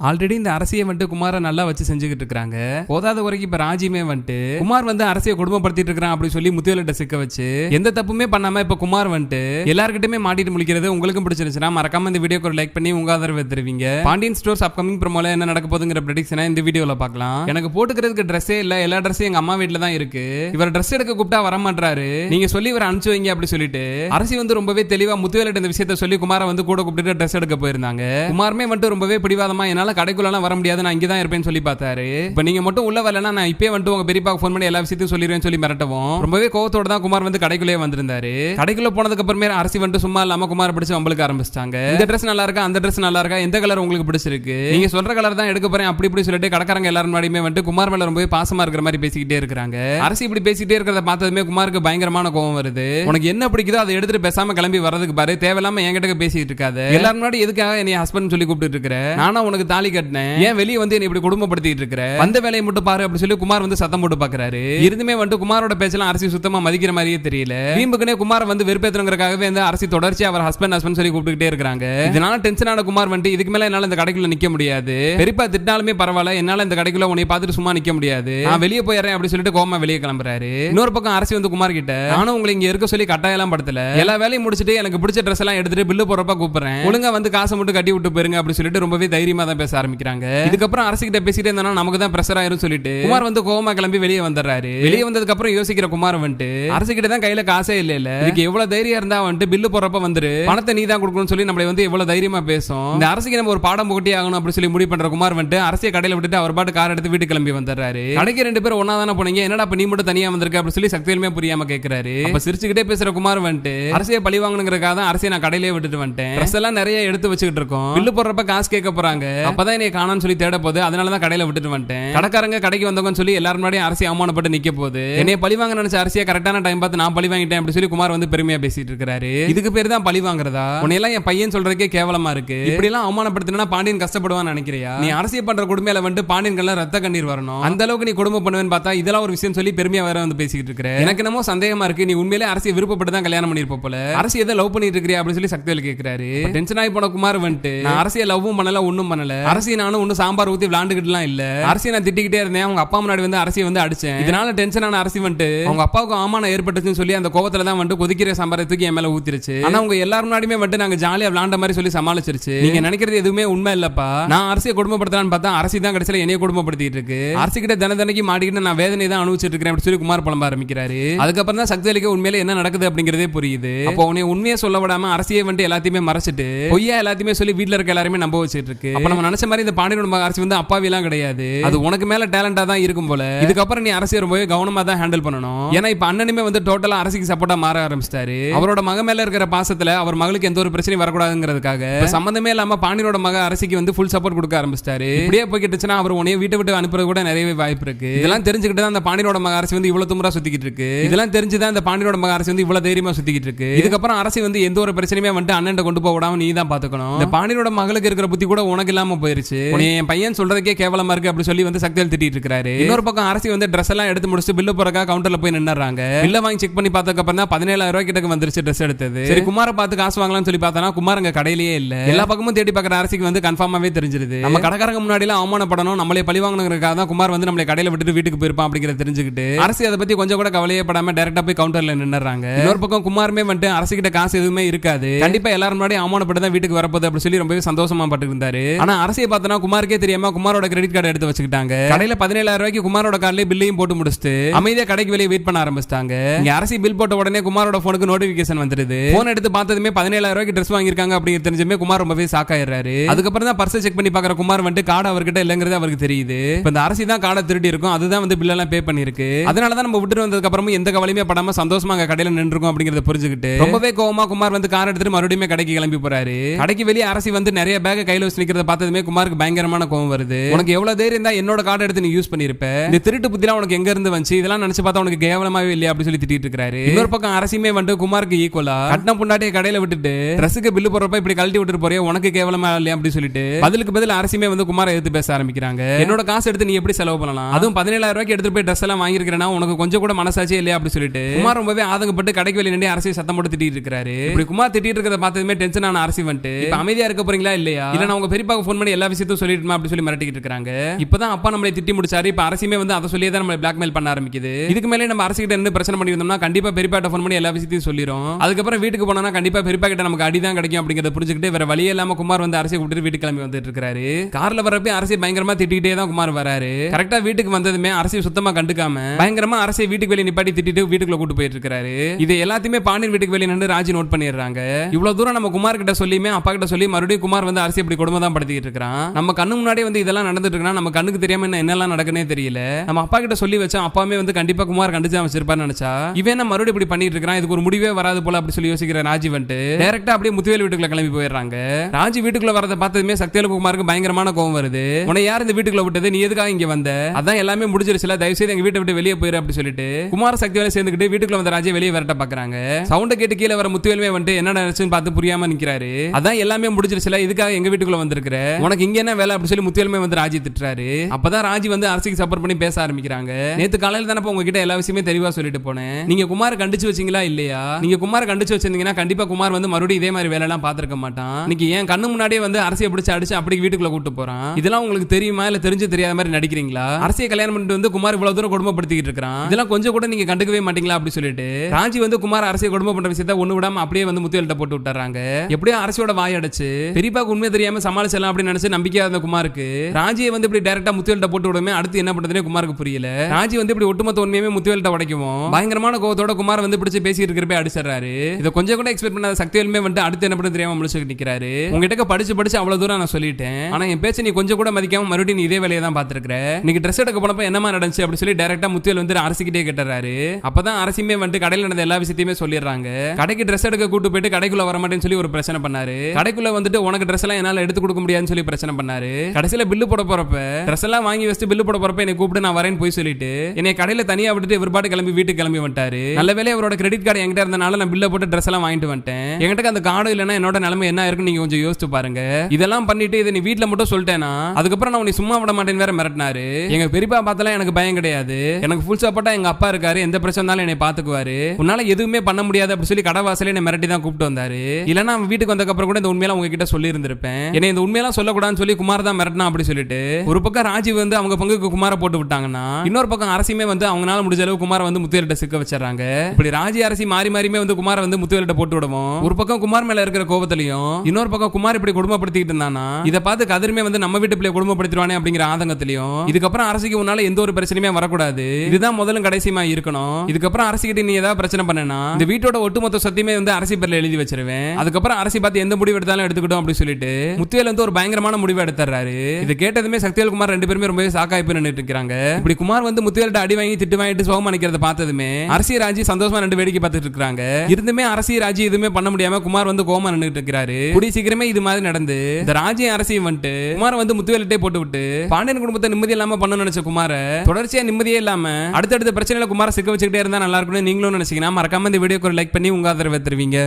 Already இந்த அரசியை வந்துட்டு குமாரை நல்லா வச்சு செஞ்சுக்கிட்டு இருக்காங்க போதாத வரைக்கும் இப்ப ராஜியுமே வந்துட்டு குமார் வந்து அரசியை குடும்பப்படுத்திட்டு இருக்கான் அப்படின்னு சொல்லி முத்துவேலிட்ட சிக்க வச்சு எந்த தப்புமே பண்ணாம இப்ப குமார் வந்துட்டு எல்லாருக்கிட்டுமே மாட்டிட்டு முழிக்கிறது உங்களுக்கும் பிடிச்சிருந்துச்சுன்னா மறக்காம இந்த வீடியோக்கு ஒரு லைக் பண்ணி உங்க ஆதரவு தருவீங்க. பாண்டியன் ஸ்டோர்ஸ் அப்கமிங் ப்ரோமோல என்ன நடக்க போதுங்கிற ப்ரெடிக்ஷனை இந்த வீடியோல பார்க்கலாம். எனக்கு போட்டுக்கிறதுக்கு ட்ரெஸ்ஸே இல்ல எல்லா ட்ரெஸ்ஸும் எங்க அம்மா வீட்டுல தான் இருக்கு. இவர் ட்ரெஸ் எடுக்க கூப்பிட்டா வர மாட்டாரு நீங்க சொல்லி இவர் அனுப்பிச்சு வைங்க அப்படி சொல்லிட்டு அரசி வந்து ரொம்பவே தெளிவா முத்துவேலிட்ட இந்த விஷயத்த சொல்லி குமாரை வந்து கூட கூப்பிட்டு ட்ரெஸ் எடுக்க போயிருந்தாங்க. குமாருமே வந்துட்டு ரொம்பவே பிடிவாதமா என்னால கடைக்குள்ளலாம் வர முடியாது நான் இங்கே தான் இருப்பேன்னு சொல்லி பார்த்தாரு. இப்போ நீங்கள் மட்டும் உள்ள வரலன்னா நான் இப்பயே வந்துட்டு உங்க பெரியப்பாக்கு ஃபோன் பண்ணி எல்லா விஷயத்தையும் சொல்லிடுவேன்னு சொல்லி மிரட்டவும் ரொம்பவே கோவத்தோட தான் குமார் வந்து கடைக்குள்ளே வந்திருந்தாரு. கடைக்குள்ள போனதுக்கு அப்புறமே அரசி வந்துட்டு சும்மா இல்லாம குமார் பிடிச்சி வம்பளுக்கு ஆரம்பிச்சிட்டாங்க. இந்த ட்ரெஸ் நல்லா இருக்கா? அந்த ட்ரெஸ் நல்லா இருக்கா? எந்த கலர் உங்களுக்கு பிடிச்சிருக்கு? நீங்க சொல்ற கலர் தான் எடுக்க போறேன் அப்படி இப்படி சொல்லிட்டு கடைக்காரங்க எல்லாரும் முன்னாடியுமே வந்துட்டு குமார் மேல ரொம்பவே பாசமா இருக்கிற மாதிரி பேசிக்கிட்டே இருக்காங்க அரசி இப்படி பேசிக்கிட்டே இருக்கிறத பார்த்ததுமே குமாருக்கு பயங்கரமான கோவம் வருது. உனக்கு என்ன பிடிக்குதோ அதை எடுத்துட்டு பேசாம கிளம்பி வரதுக்கு பாரு தேவையில்லாம என்கிட்ட பேசிட்டு இருக்காது. எல்லாரும் முன்னாடி எதுக்காக என்னை ஹஸ்பண்ட் சொல்லி கூப்பிட்டு இருக்கிற? நானும் உனக்கு தாலி கட்டினேன். ஏன் வெளியே வந்து என்னை இப்படி குடும்பப்படுத்திட்டு இருக்கிற? அந்த வேலையை மட்டும் பாரு அப்படி சொல்லி குமார் வந்து சத்தம் போட்டு பாக்குறாரு. இருந்துமே வந்துட்டு குமாரோட பேச்செல்லாம் அரசி சுத்தமா மதிக்கிற மாதிரியே தெரியல. வீம்புக்குனே குமார் வந்து வெறுப்பேற்றுங்கிறக்காகவே இந்த அரசி தொடர்ச்சி அவர் ஹஸ்பண்ட் ஹஸ்பண்ட் சொல்லி கூப்பிட்டுக்கிட்டே இருக்காங்க இதனால டென்ஷன் ஆன குமார் வந்துட்டு இதுக்கு மேல என்னால இந்த கடைக்குள்ள நிக்க முடியாது. பெரியப்பா திட்டினாலுமே பரவாயில்ல என்னால இந்த கடைக்குள்ள உன்னை பார்த்துட்டு சும்மா நிக்க முடியாது. நான் வெளியே போயிடுறேன் அப்படி சொல்லிட்டு கோமா வெளியே கிளம்புறாரு. இன்னொரு பக்கம் அரசி வந்து குமார் கிட்ட நானும் உங்களை இங்க இருக்க சொல்லி கட்டாயெல்லாம் படுத்தல. எல்லா வேலையும் முடிச்சிட்டு எனக்கு பிடிச்ச ட்ரெஸ் எல்லாம் எடுத்துட்டு பில்லு போறப்ப கூப்பிடுறேன். ஒழுங்கா வந்து காசை மட்டும் கட்டி விட்டு போயிருங்க அப்படி சொல்லிட்டு ரொம்பவே தைரியமா தான் பேச ஆரம்பிக்கிறாங்க. இதுக்கப்புறம் அரசு கிட்ட பேசிட்டே இருந்தா நமக்கு தான் பிரஷர் ஆயிரும் சொல்லிட்டு. குமார் வந்து கோவமா கிளம்பி வெளியே வந்துடுறாரு. வெளியே வந்ததுக்கு அப்புறம் யோசிக்கிற குமார் வந்துட்டு அரசு கிட்ட தான் கையில காசே இல்ல இல்ல இதுக்கு எவ்வளவு தைரியம் இருந்தா வந்துட்டு பில்லு போறப்ப வந்துரு. பணத்தை நீ தான் கொடுக்கணும்னு சொல்லி நம்மளை வந்து எவ்வளவு தைரியமா பேசும். இந்த அரசுக்கு நம்ம ஒரு பாடம் போட்டி ஆகணும் அப்படின்னு சொல்லி முடிவு பண்ற குமார் வந்துட்டு அரசியை கடையில விட்டுட்டு அவர் பாட்டு கார் எடுத்து வீட்டுக்கு கிளம்பி வந்துடுறாரு. கடைக்கு ரெண்டு பேரும் ஒன்னா தானே போனீங்க? என்னடா இப்ப நீ மட்டும் தனியா வந்திருக்க அப்படின்னு சொல்லி சக்தியிலுமே புரியாம கேக்குறாரு. அப்ப சிரிச்சுக்கிட்டே பேசுற குமார் வந்துட்டு அரசியை பழி வாங்கணுங்கிறக்காக தான் அரசியை நான் கடையிலே விட்டுட்டு வந்துட்டேன். எல்லாம் நிறைய எடுத்து வச்சுக்கிட்டு இருக்கோம். பில்லு போடுறப்ப காசு கேட்க போறாங்க. அப்பதான் என்னை காணான்னு சொல்லி தேட போகுது. அதனால தான் கடையில விட்டுட்டு வந்துட்டேன். கடைக்காரங்க கடைக்கு வந்தவங்கன்னு சொல்லி எல்லாரும் முன்னாடியும் அரசி அவமானப்பட்டு நிக்க போகுது. என்னைய பழி வாங்க நினைச்ச அரசியை கரெக்டான டைம் பார்த்து நான் பழி வாங்கிட்டேன் அப்படி சொல்லி குமார் வந்து பெருமையா பேசிட்டு இருக்காரு. இதுக்கு பேர் தான் பழி வாங்குறதா? உன்னையெல்லாம் என் பையன் சொல்றதுக்கே கேவலமா இருக்கு. இப்படி எல்லாம் அவமானப்படுத்தினா பாண்டியன் கஷ்டப்படுவான்னு நினைக்கிறியா? நீ அரசியல் பண்ற குடுமையில வந்துட்டு பாண்டியன்கள்லாம் ரத்த கண்ணீர் வரணும். அந்த அளவுக்கு நீ குடும்பம் பண்ணுவேன்னு பார்த்தா இதெல்லாம் ஒரு விஷயம் சொல்லி பெருமையா வேற வந்து பேசிக்கிட்டு இருக்கிற. எனக்கு என்னமோ சந்தேகமா இருக்கு. நீ உண்மையிலே அரசியை விருப்பப்பட்டு தான் கல்யாணம் பண்ணிருப்ப போல. அரசு எதை லவ் பண்ணிட்டு இருக்கிறியா அப்படின்னு சொல்லி சக்திவேல் கேட்கிறாரு டென்ஷன் ஆகி போன குமார் வந்துட்டு நான் அரசியை லவ்வும் பண்ணல ஒண்ணும் பண்ணல. அரசியை நானும் ஒன்னும் சாம்பார் ஊத்தி விளாண்டுக்கிட்டுலாம் இல்ல. அரசியை நான் திட்டிக்கிட்டே இருந்தேன். அவங்க அப்பா முன்னாடி வந்து அரசியை வந்து அடிச்சேன். இதனால டென்ஷனான அரசி வந்துட்டு அவங்க அப்பாவுக்கு அவமானம் ஏற்பட்டுச்சுன்னு சொல்லி அந்த கோவத்துல தான் வந்துட்டு கொதிக்கிற சாம்பாரை தூக்கி என் மேல ஊத்திருச்சு. ஆனா அவங்க எல்லாரும் முன்னாடியுமே வந்துட்டு நாங்க ஜாலியா விளாண்ட மாதிரி சொல்லி சமாளிச்சிருச்சு. நீங்க நினைக்கிறது எதுவுமே உண்மை இல்லப்பா. நான் அரசியை குடும்பப்படுத்தலாம்னு பார்த்தா அரசி தான் கடைசியில என்னைய குடும்பப்படுத்திட்டு இருக்கு. அரசி கிட்ட தின தினைக்கு மாட்டிக்கிட்டு நான் வேதனை தான் அனுபவிச்சிட்டு இருக்கிறேன் அப்படி சொல்லி குமார் புலம்ப ஆரம்பிக்கிறாரு. அதுக்கப்புறம் தான் சக்திவேலுக்கு உண்மையில என்ன நடக்குது அப்படிங்கிறதே புரியுது. அப்போ உன்னை உண்மையை சொல்ல விடாம அரசியை வந்துட்டு எல்லாத்தையுமே மறைச்சிட்டு பொய்யா எல்லாத்தையுமே சொல்லி வீட்ல இருக்க எல்லாருமே நம்ப வச்சிட்டு இருக்கு. அப்ப நம்ம நினைச்ச மாதிரி இந்த பாண்டியனோட மக அரசி வந்து அப்பாவி எல்லாம் கிடையாது. அது உனக்கு மேல டேலண்டா தான் இருக்கும் போல. இதுக்கப்புறம் நீ அரசியை ரொம்பவே கவனமா தான் ஹேண்டில் பண்ணணும். ஏன்னா இப்ப அண்ணனுமே வந்து டோட்டலா அரசிக்கு சப்போர்ட்டா மாற ஆரம்பிச்சிட்டாரு. அவரோட மக மேல இருக்கிற பாசத்துல அவர் மகளுக்கு எந்த ஒரு பிரச்சனையும் வரக்கூடாதுங்கிறதுக்காக சம்பந்தமே இல்லாம பாண்டியனோட மக அரசிக்கு வந்து ஃபுல் சப்போர்ட் கொடுக்க ஆரம்பிச்சிட்டாரு. இப்படியே போய்கிட்டுச்சுன்னா அவர் உன்னைய வீட்டை விட்டு அனுப்புறது கூட நிறையவே வாய்ப்பு இருக்கு. இதெல்லாம் தெரிஞ்சுக்கிட்டு தான் அந்த பாண்டியனோட மக அரசி வந்து இவ்வளவு துமுறா சுத்திக்கிட்டு இருக்கு. இதெல்லாம் தெரிஞ்சுதான் அந்த பாண்டியனோட மக அரசி வந்து இவ்வளவு தைரியமா சுத்திக்கிட்டு இருக்கு. இதுக்கப்புறம் அரசி வந்து எந்த ஒரு பிரச்சனையுமே வந்துட்டு அண்ணன் கொண்டு போக விடாம நீ தான் பாத்துக்கணும். இந்த பாண்டியனோட மகளுக்கு இருக்கிற புத்தி கூட உனக்கு இல்லாம போயிருச்சு. என் பையன் சொல்றதுக்கே கேவலமா இருக்கு அப்படி சொல்லி வந்து சக்தியில் திட்டிட்டு இருக்காரு இன்னொரு பக்கம் அரசி வந்து ட்ரெஸ் எல்லாம் எடுத்து முடிச்சுட்டு பில்லு போறக்கா கவுண்டர்ல போய் நின்னுறாங்க. பில்ல வாங்கி செக் பண்ணி பார்த்ததுக்கு அப்புறம் தான் பதினேழாயிரம் ரூபாய் கிட்ட வந்துருச்சு ட்ரெஸ் எடுத்தது. சரி குமார பார்த்து காசு வாங்கலாம்னு சொல்லி பார்த்தா குமார் அங்க கடையிலேயே இல்ல. எல்லா பக்கமும் தேடி பார்க்குற அரசிக்கு வந்து கன்ஃபார்மாவே தெரிஞ்சிருது. நம்ம கடைக்காரங்க முன்னாடி எல்லாம் அவமானப்படணும் நம்மளே பழி வாங்கணுங்கிறதுக்காக தான் குமார் வந்து நம்மளை கடையில விட்டுட்டு வீட்டுக்கு போயிருப்பான் அப்படிங்கறத தெரிஞ்சுக்கிட்டு அரசி அதை பத்தி கொஞ்சம் கூட கவலையே படாம டேரக்டா போய் கவுண்டர்ல நின்னுறாங்க. இன்னொரு பக்கம் குமாருமே வந்துட்டு அரசு கிட்ட காசு எதுவுமே இருக்காது. கண்டிப்பா எல்லாரும் முன்னாடி அவமானப்பட்டு தான் வீட்டுக்கு வரப்போகுது அப்படி சொல்லி ரொம்பவே சந்தோஷமா பட்டு இருந்தாரு. ஆனா அரசியை பார்த்தனா குமாருக்கே தெரியாம குமாரோட கிரெடிட் கார்டு எடுத்து வச்சுக்கிட்டாங்க. கடையில பதினேழாயிரம் ரூபாய்க்கு குமாரோட கார்டுல பில்லையும் போட்டு முடிச்சுட்டு அமைதியா கடைக்கு வெளியே வெயிட் பண்ண ஆரம்பிச்சிட்டாங்க. இங்க அரசி பில் போட்ட உடனே குமாரோட போனுக்கு நோட்டிபிகேஷன் வந்துருது போன் எடுத்து பார்த்ததுமே பதினேழாயிரம் ரூபாய்க்கு ட்ரெஸ் வாங்கியிருக்காங்க அப்படிங்கிறது தெரிஞ்சுமே குமார் ரொம்பவே ஷாக் ஆயிடுறாரு. அதுக்கப்புறம் தான் பர்சை செக் பண்ணி பாக்குற குமார் வந்துட்டு கார்டு அவர்கிட்ட இல்லங்கிறது அவருக்கு தெரியுது. இப்ப இந்த அரசி தான் கார்டை திருடி இருக்கும். அதுதான் வந்து பில்லெல்லாம் பே பண்ணிருக்கு அதனால தான் நம்ம விட்டுட்டு வந்ததுக்கு அப்புறமும் எந்த கவலையுமே படாம சந்தோஷமா அங்க கடையில நின்றுக்கும் அப்படிங்கறத புரிஞ்சுக்கிட்டு ரொம்பவே கோவமா குமார் வந்து கார் எடுத்துட்டு மறுபடியும் கடைக்கு கிளம்பி போறாரு. கடைக்கு வெளியே அரசி வந்து நிறைய பேக் கையில வச்சு நிக்கிறத பார்த்ததுமே குமாருக்கு பயங்கரமான கோவம் வருது. உனக்கு எவ்வளவு தைரியம் தான் என்னோட கார்டு எடுத்து நீ யூஸ் பண்ணிருப்ப? இந்த திருட்டு புத்திலாம் உனக்கு எங்க இருந்து வந்துச்சு? இதெல்லாம் நினைச்சு பார்த்தா உனக்கு கேவலமாவே இல்லையா? அப்படி சொல்லி திட்டிட்டு இருக்காரு இன்னொரு பக்கம் அரசியுமே வந்து குமாருக்கு ஈக்குவலா கட்டின புண்டாட்டிய கடையில விட்டுட்டு ட்ரெஸ்ஸுக்கு பில்லு போறப்ப இப்படி கழட்டி விட்டுட்டு போறியா? உனக்கு கேவலமா இல்லையா? அப்படி சொல்லிட்டு. பதிலுக்கு பதில் அரசியுமே வந்து குமாரை எடுத்து பேச ஆரம்பிக்கிறாங்க. என்னோட காசு எடுத்து நீ எப்படி செலவு பண்ணலாம்? அதுவும் பதினேழாயிரம் ரூபாய்க்கு எடுத்து போய் ட்ரெஸ் எல்லாம் வாங்கிருக்கிறேன்னா உனக்கு கொஞ்சம் கூட மனசாட்சியே இல்லையா? அப்படி சொல்லிட்டு. குமார் ரொம்பவே ஆதங்கப்பட்டு கடைக்கு வெளியே நின்று அரசியை சத்தம் போட்டு திட்டிட்டு இருக்காரு இப்படி குமார் திட்டிட்டு இருக்கிறத பார்த்ததுமே டென்ஷன் ஆன அரசி வந்துட்டு. அமைதியா இருக்க போறீங்களா? இல்லையா? இல்ல நான் உங்க பெரியப்பாக்கு ஃபோன் முன்னாடி எல்லா விஷயத்தையும் சொல்லிட்டுமா அப்படி சொல்லி மிரட்டிக்கிட்டு இருக்காங்க இப்பதான் அப்பா நம்மளை திட்டி முடிச்சாரு. இப்ப அரசியுமே வந்து அதை சொல்லியே தான் நம்மளை பிளாக்மெயில் பண்ண ஆரம்பிக்குது. இதுக்கு மேலே நம்ம அரசு கிட்ட என்ன பிரச்சனை பண்ணி வந்தோம்னா கண்டிப்பா பெரியப்பாட்ட ஃபோன் பண்ணி எல்லா விஷயத்தையும் சொல்லிரும். அதுக்கப்புறம் வீட்டுக்கு போனா கண்டிப்பா பெரியப்பா கிட்ட நமக்கு அடிதான் கிடைக்கும் அப்படிங்கறத புரிஞ்சுக்கிட்டு வேற வழியே இல்லாம குமார் வந்து அரசியை கூப்பிட்டு வீட்டு கிளம்பி வந்துட்டு இருக்காரு. கார்ல வரப்ப அரசியை பயங்கரமா திட்டிகிட்டே தான் குமார் வராரு. கரெக்டா வீட்டுக்கு வந்ததுமே அரசை சுத்தமா கண்டுக்காம பயங்கரமா அரசியை வீட்டுக்கு வெளியே நிப்பாட்டி திட்டிட்டு வீட்டுக்குள்ள கூட்டு போயிட்டு இருக்காரு. இது எல்லாத்தையுமே பாண்டியன் வீட்டுக்கு வெளியே நின்று ராஜி நோட் பண்ணிடுறாங்க. இவ்வளவு தூரம் நம்ம குமார் கிட்ட சொல்லியுமே அப்பா கிட்ட சொல்லி மறுபடியும் குமார் வந்து அரசு இப்படி கொடுமை தான் படுத்திக்கிட்டு இருக்கிறான் நம்ம கண்ணு முன்னாடியே வந்து இதெல்லாம் நடந்துட்டு இருக்குன்னா நம்ம கண்ணுக்கு தெரியாம என்ன என்னெல்லாம் நடக்குனே தெரியல. நம்ம அப்பா கிட்ட சொல்லி வச்சா அப்பாவே வந்து கண்டிப்பா குமார் கண்டிச்சு அவன் வச்சிருப்பான்னு நினைச்சா இவன் என்ன மறுபடியும் இப்படி பண்ணிட்டு இருக்கான் இதுக்கு ஒரு முடிவே வராது போல அப்படி சொல்லி யோசிக்கிற ராஜி வந்துட்டு டேரக்டா அப்படியே முத்துவேல் வீட்டுக்குள்ள கிளம்பி போயிடுறாங்க. ராஜி வீட்டுக்குள்ள வரதை பார்த்ததுமே சக்திவேல் குமாருக்கு பயங்கரமான கோவம் வருது. உன்னை யார் இந்த வீட்டுக்குள்ள விட்டது? நீ எதுக்காக இங்க வந்த? அதான் எல்லாமே முடிஞ்சிருச்சுல தயவு செய்து எங்க வீட்டை விட்டு வெளியே போயிரு அப்படி சொல்லிட்டு. குமார சக்திவேலை சேர்ந்துக்கிட்டு வீட்டுக்குள்ள வந்த ராஜியை வெளியே வரட்ட பாக்குறாங்க. சவுண்ட கேட்டு கீழே வர முத்துவேலுமே வந்துட்டு என்ன நினைச்சுன்னு பார்த்து புரியாம நிக்கிறாரு? அதான் எல்லாமே முடிஞ்சிருச்சுல இதுக்காக எங்க வீட்டுக்குள்ள வந்திருக்கிற? உனக்கு இங்க என்ன வேலை அப்படி சொல்லி முத்தியலுமே வந்து ராஜி திட்டுறாரு. அப்பதான் ராஜி வந்து அரசுக்கு சப்போர்ட் பண்ணி பேச ஆரம்பிக்கிறாங்க. நேத்து காலையில தானே உங்ககிட்ட எல்லா விஷயமே தெளிவா சொல்லிட்டு போனேன். நீங்க குமார் கண்டிச்சு வச்சீங்களா இல்லையா? நீங்க குமார் கண்டிச்சு வச்சிருந்தீங்கன்னா கண்டிப்பா குமார் வந்து மறுபடியும் இதே மாதிரி வேலை எல்லாம் பாத்திருக்க மாட்டான். இன்னைக்கு என் கண்ணு முன்னாடியே வந்து அரசியை பிடிச்சு அடிச்சு அப்படி வீட்டுக்குள்ள கூட்டு போறான். இதெல்லாம் உங்களுக்கு தெரியுமா இல்ல தெரிஞ்சு தெரியாத மாதிரி நடிக்கிறீங்களா? அரசியை கல்யாணம் பண்ணிட்டு வந்து குமார் இவ்வளவு தூரம் கொடுமைப்படுத்திக்கிட்டு இருக்கான் இதெல்லாம் கொஞ்சம் கூட நீங்க கண்டுக்கவே மாட்டீங்களா அப்படி சொல்லிட்டு. ராஜி வந்து குமார் அரசியை குடும்பம் பண்ற விஷயத்த ஒண்ணு விடாம அப்படியே வந்து முத்தியல்கிட்ட போட்டு விட்டுறாங்க. எப்படியோ அரசியோட வாய் அடைச்சு பெரியப்பாக்கு உண்மை தெரியாம சமாளிச்சலாம் அப்படின்னு நினைச்சு நம்பிக்கையா இருந்த குமாருக்கு ராஜியை வந்து இப்படி டைரக்டா முத்தியல்கிட்ட போட்டு விடுமே அடுத்து என்ன பண்றதுனே குமாருக்கு புரியல. ராஜி வந்து இப்படி ஒட்டுமொத்த உண்மையுமே முத்தியல்கிட்ட உடைக்கவும். பயங்கரமான கோவத்தோட குமார் வந்து பிடிச்சு பேசிட்டு இருக்கிறப்ப அடிச்சிடறாரு. இதை கொஞ்சம் கூட எக்ஸ்பெக்ட் பண்ணாத சக்திவேலுமே வந்து அடுத்து என்ன பண்ண தெரியாம முழிச்சுட்டு நிக்கிறாரு. உங்ககிட்ட படிச்சு படிச்சு அவ்வளவு தூரம் நான் சொல்லிட்டேன். ஆனா என் பேச்சு நீ கொஞ்சம் கூட மதிக்காம மறுபடியும் நீ இதே வேலையை தான் பாத்துருக்க நீங்க ட்ரெஸ் எடுக்க போனப்ப என்னமா நடந்துச்சு அப்படின்னு சொல்லி டைரக்டா முத்துவேல் வந்து அரசிக்கிட்டே கேட்டுறாரு. அப்பதான் அரசியுமே வந்து கடையில் நடந்த எல்லா விஷயத்தையுமே சொல்லிடுறாங்க. கடைக்கு ட்ரெஸ் எடுக்க கூட்டு போயிட்டு கடைக்குள்ள வர மாட்டேன்னு சொல்லி ஒரு பிரச்சனை பண்ணாரு. கடைக்குள்ள வந்துட்டு உனக்கு ட்ரெஸ் எல்லாம் என்னால எடுத்து கொடுக்க முடியாதுன்னு சொல்லி பிரச்சனை பண்ணாரு. கடைசியில பில்லு போட போறப்ப ட்ரெஸ் எல்லாம் வாங்கி வச்சு பில்லு போட போறப்ப என்னை கூப்பிட்டு நான் வரேன்னு போய் சொல்லிட்டு என்னை கடையில தனியா விட்டுட்டு இவர் பாட்டு கிளம்பி வீட்டுக்கு கிளம்பி வந்துட்டாரு. நல்ல வேலை அவரோட கிரெடிட் கார்டு என்கிட்ட இருந்தனால நான் பில்ல போட்டு ட்ரெஸ் எல்லாம் வாங்கிட்டு வந்துட்டேன். என்கிட்ட அந்த கார்டு இல்லைன்னா என்னோட நிலைமை என்ன இருக்குன்னு நீங்க கொஞ்சம் யோசிச்சு பாருங்க. இதெல்லாம் பண்ணிட்டு இதை நீ வீட்டுல மட்டும் சொல்லிட்டேனா அதுக்கப்புறம் நான் உன்னை சும்மா விட மாட்டேன்னு வேற மிரட்டினாரு. எங்க பெரியப்பா பார்த்தாலும் எனக்கு பயம் கிடையாது. எனக்கு ஃபுல் சப்போர்ட்டா எங்க அப்பா இருக்காரு. எந்த பிரச்சனை இருந்தாலும் என்னை பாத்துக்குவாரு உன்னால எதுவுமே பண்ண முடியாது அப்படின்னு சொல்லி கடை வாசலே என்னை மிரட்டி தான் கூப்பிட்டு வந்தாரு. இல்லைன்னா வீட்டுக்கு வந்தக்கப்புறம் கூட இந்த உண்மையெல்லாம் உங்ககிட்ட சொல்லி இருந்திருப்பேன் என்னை இந்த உண்மையெல்லாம் சொல்லக்கூடாதுன்னு சொல்லி குமார் தான் மிரட்டினா அப்படி சொல்லிட்டு ஒரு பக்கம் ராஜீவ் வந்து அவங்க பங்குக்கு குமார போட்டு விட்டாங்கன்னா இன்னொரு பக்கம் அரசியுமே வந்து அவங்களால முடிஞ்ச அளவு குமார வந்து முத்துவேலிட்ட சிக்க வச்சிடறாங்க. இப்படி ராஜி அரசி மாறி மாறியுமே வந்து குமார வந்து முத்துவேலிட்ட போட்டு விடுவோம். ஒரு பக்கம் குமார் மேல இருக்கிற கோபத்திலையும் இன்னொரு பக்கம் குமார் இப்படி குடும்பப்படுத்திக்கிட்டு இருந்தானா இதை பார்த்து கதிருமே வந்து நம்ம வீட்டு பிள்ளைய குடும்பப்படுத்திடுவானே அப்படிங்கிற ஆதங்கத்திலையும் இதுக்கப்புறம் அரசுக்கு உன்னால எந்த ஒரு பிரச்சனையுமே வரக்கூடாது. இதுதான் முதலும் கடைசியுமா இருக்கணும். இதுக்கப்புறம் அரசிக்கிட்ட நீ ஏதாவது பிரச்சனை பண்ணனா இந்த வீட்டோட ஒட்டுமொத்த சத்தியமே வந்து அரசி பேர்ல எழுதி வச்சிருவேன். அதுக்கப்புறம் அரசி பார்த்து எந்த முடிவு எடுத்தாலும் எடுத்துக்கிட்டோம் அப்படின்னு சொல்லிட்டு முத்துவேல் வந்து ஒரு பயங்கரமான முடிவை எடுத்துறாரு. இது கேட்டதுமே சக்திவேல் குமார் ரெண்டு பேருமே ரொம்பவே சாக்காய் போய் நின்னுட்டு இருக்காங்க இப்படி குமார் வந்து முத்துவேல்ட்ட அடி வாங்கி திட்டு வாங்கிட்டு சோகம் அணிக்கிறத பார்த்ததுமே அரசி ராஜி சந்தோஷமா ரெண்டு வேடிக்கை பார்த்துட்டு இருக்காங்க இருந்துமே அரசி ராஜி எதுவுமே பண்ண முடியாம குமார் வந்து கோமா நின்னுட்டு இருக்கிறாரு. கூடிய சீக்கிரமே இது மாதிரி நடந்து இந்த ராஜி அரசியும் வந்துட்டு குமார் வந்து முத்துவேலிட்டே போட்டு விட்டு பாண்டியன் குடும்பத்தை நிம்மதி இல்லாம பண்ணணும் நினைச்ச குமார தொடர்ச்சியா நிம்மதியே இல்லாம அடுத்தடுத்த பிரச்சனையில குமார சிக்க வச்சுக்கிட்டே இருந்தா நல்லா இருக்கும்னு நீங்களும் நினைச்சீங்கன்னா மறக்காம இந்த வீடியோக்கு ஒரு லைக் பண்ணி உங்க ஆதரவை தருவீங்க.